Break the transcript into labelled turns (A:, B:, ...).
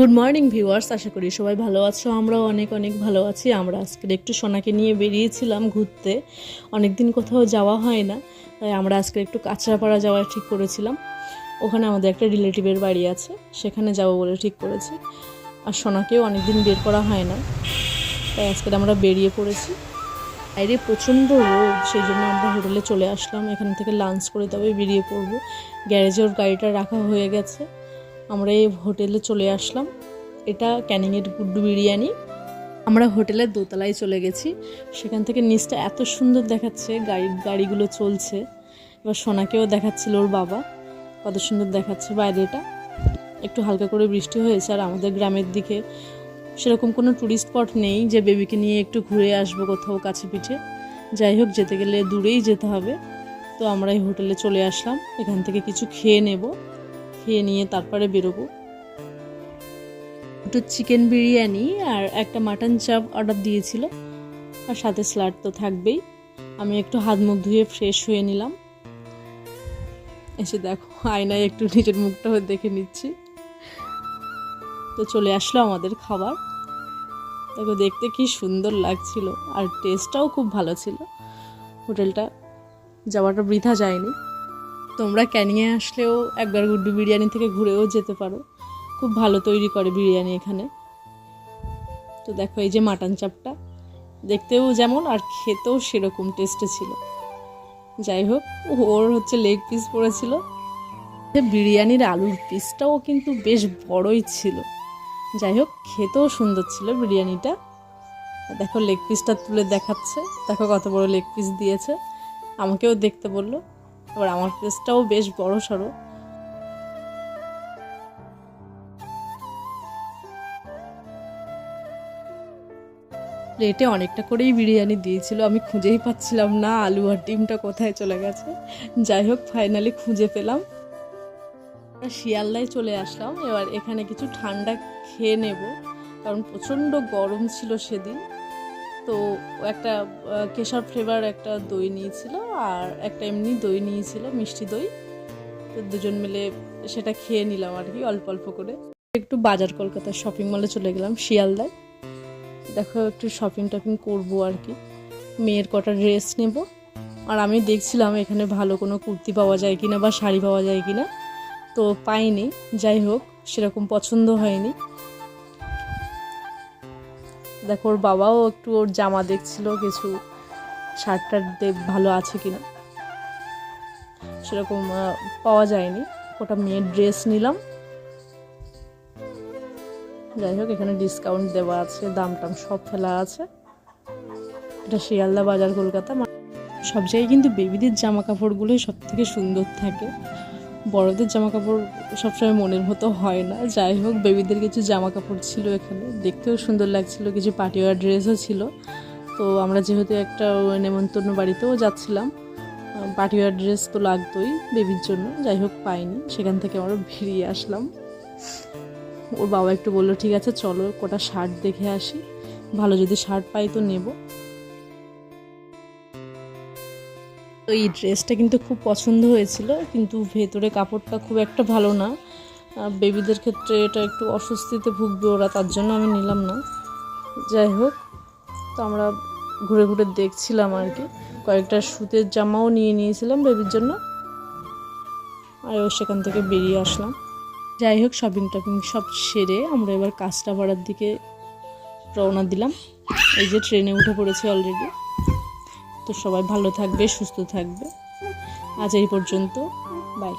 A: Good morning viewers আশা করি সবাই ভালো আছো। আমরাও অনেক অনেক ভালো আছি। আমরা আজকের একটু সোনাকে নিয়ে বেরিয়েছিলাম ঘুরতে। অনেক দিন কোথাও যাওয়া হয় না, তাই আমরা আজকে একটু কাঁচরাপাড়া যাওয়ার ঠিক করেছিলাম। ওখানে আমাদের একটা রিলেটিভের বাড়ি আছে, সেখানে যাব বলে ঠিক করেছি। আর সোনাকেও অনেক দিন বের করা হয় না, তাই আজকে আমরা বেরিয়ে পড়েছি। বাইরে প্রচণ্ড রোদ, সেই জন্য আমরা হোটেলে চলে আসলাম। এখান থেকে লাঞ্চ করে তবে বেরিয়ে পড়ব। গ্যারেজে ওর গাড়িটা রাখা হয়ে গেছে। আমরা এই হোটেলে চলে আসলাম। এটা ক্যানিংয়ের গুড্ডু বিরিয়ানি। আমরা হোটেলের দোতলায় চলে গেছি। সেখান থেকে নিচটা এত সুন্দর দেখাচ্ছে, গাড়ি, গাড়িগুলো চলছে। এবার সোনাকেও দেখাচ্ছিল ওর বাবা। কত সুন্দর দেখাচ্ছে বাইরেটা। একটু হালকা করে বৃষ্টি হয়েছে আর আমাদের গ্রামের দিকে সেরকম কোনো ট্যুরিস্ট স্পট নেই যে বেবিকে নিয়ে একটু ঘুরে আসব কোথাও কাছে পিঠে। যাই হোক, যেতে গেলে দূরেই যেতে হবে। তো আমরা এই হোটেলে চলে আসলাম। এখান থেকে কিছু খেয়ে নেব। খেয়ে নিয়ে তারপরে বেরোবো। একটু চিকেন বিরিয়ানি আর একটা মাটন চাপ অর্ডার দিয়েছিল। আর সাথে স্যালাড তো থাকবেই। আমি একটু হাত মুখ ধুয়ে ফ্রেশ হয়ে নিলাম। এসে দেখো, আয়নায় একটু নিজের মুখটা দেখে নিচ্ছি। তো চলে আসলো আমাদের খাবার। দেখো, দেখতে কি সুন্দর লাগছিল। আর টেস্টটাও খুব ভালো ছিল। হোটেলটা যাওয়াটা বৃথা যায়নি। তোমরা ক্যানিংয়ে আসলেও একবার গুড্ডু বিরিয়ানি থেকে ঘুরেও যেতে পারো। খুব ভালো তৈরি করে বিরিয়ানি এখানে। তো দেখো এই যে মাটন চাপটা। দেখতেও যেমন আর খেতেও সেরকম টেস্টে ছিল। যাই হোক, ওর হচ্ছে লেগ পিস পড়েছিল। বিরিয়ানির আলুর পিসটাও কিন্তু বেশ বড়ই ছিল। যাই হোক, খেতেও সুন্দর ছিল বিরিয়ানিটা। দেখো লেগ পিসটা তুলে দেখাচ্ছে। দেখো কত বড় লেগ পিস দিয়েছে। আমাকেও দেখতে বলল। এবার আমার পিসটাও বেশ বড় সড়ো। প্লেটে অনেকটা করেই বিরিয়ানি দিয়েছিল, আমি খুঁজেই পাচ্ছিলাম না আলু আর ডিমটা কোথায় চলে গেছে। যাই হোক ফাইনালি খুঁজে পেলাম। শিয়ালদায় চলে আসলাম, এবার এখানে কিছু ঠান্ডা খেয়ে নেব, কারণ প্রচণ্ড গরম ছিল সেদিন। তো একটা কেশর ফ্লেভার একটা দই নিয়েছিল আর একটা এমনি দই নিয়েছিল, মিষ্টি দই। তো দুজন মিলে সেটা খেয়ে নিলাম আর কি, অল্প অল্প করে। একটু বাজার কলকাতার শপিং মলে চলে গেলাম, শিয়ালদায়। দেখো একটু শপিং টপিং করব আর কি। মেয়ের কটা ড্রেস নেব। আর আমি দেখছিলাম এখানে ভালো কোনো কুর্তি পাওয়া যায় কিনা বা শাড়ি পাওয়া যায় কিনা। তো পাইনি, যাই হোক, সেরকম পছন্দ হয়নি। দেখো, ওর বাবাও একটু ওর জামা দেখছিল, কিছু শার্ট টার্ট ভালো আছে কিনা। সেরকম পাওয়া যায়নি। ওটা মেয়ের ড্রেস নিলাম। যাই হোক, এখানে ডিসকাউন্ট দেওয়া আছে দাম টাম সব ফেলা আছে। এটা শিয়ালদা বাজার, কলকাতা। সব জায়গায় কিন্তু বেবিদের জামা কাপড়গুলোই সব থেকে সুন্দর থাকে। বড়দের জামা কাপড় সবসময় মনের মতো হয় না। যাই হোক বেবিদের কিছু জামা কাপড় ছিল এখানে। দেখতেও সুন্দর লাগছিল, কিছু পার্টিওয়ার ড্রেসও ছিল। তো আমরা যেহেতু একটা নেমন্তন্ন বাড়িতেও যাচ্ছিলাম পার্টিওয়ার ড্রেস তো লাগতোই বেবির জন্য। যাই হোক, পাইনি। সেখান থেকে আমরা বেরিয়ে আসলাম। ওর বাবা একটু বলল, ঠিক আছে, চলো, কটা শার্ট দেখে আসি। ভালো যদি শার্ট পাই তো নেব। তো এই ড্রেসটা কিন্তু খুব পছন্দ হয়েছিল, কিন্তু ভেতরে কাপড়টা খুব একটা ভালো না। বেবিদের ক্ষেত্রে এটা একটু অস্বস্তিতে ভুগবে ওরা, তার জন্য আমি নিলাম না। যাই হোক, তো আমরা ঘুরে ঘুরে দেখছিলাম আর কি। কয়েকটা সুতের জামাও নিয়ে নিয়েছিলাম বেবির জন্য, আর সেখান থেকে বেরিয়ে আসলাম। যাই হোক শপিং টপিং সব সেরে আমরা এবার কাজটা ভাড়ার দিকে রওনা দিলাম। এই যে ট্রেনে উঠে পড়েছি অলরেডি তো সবাই ভালো থাকবে সুস্থ থাকবে। আজ এই পর্যন্ত। বাই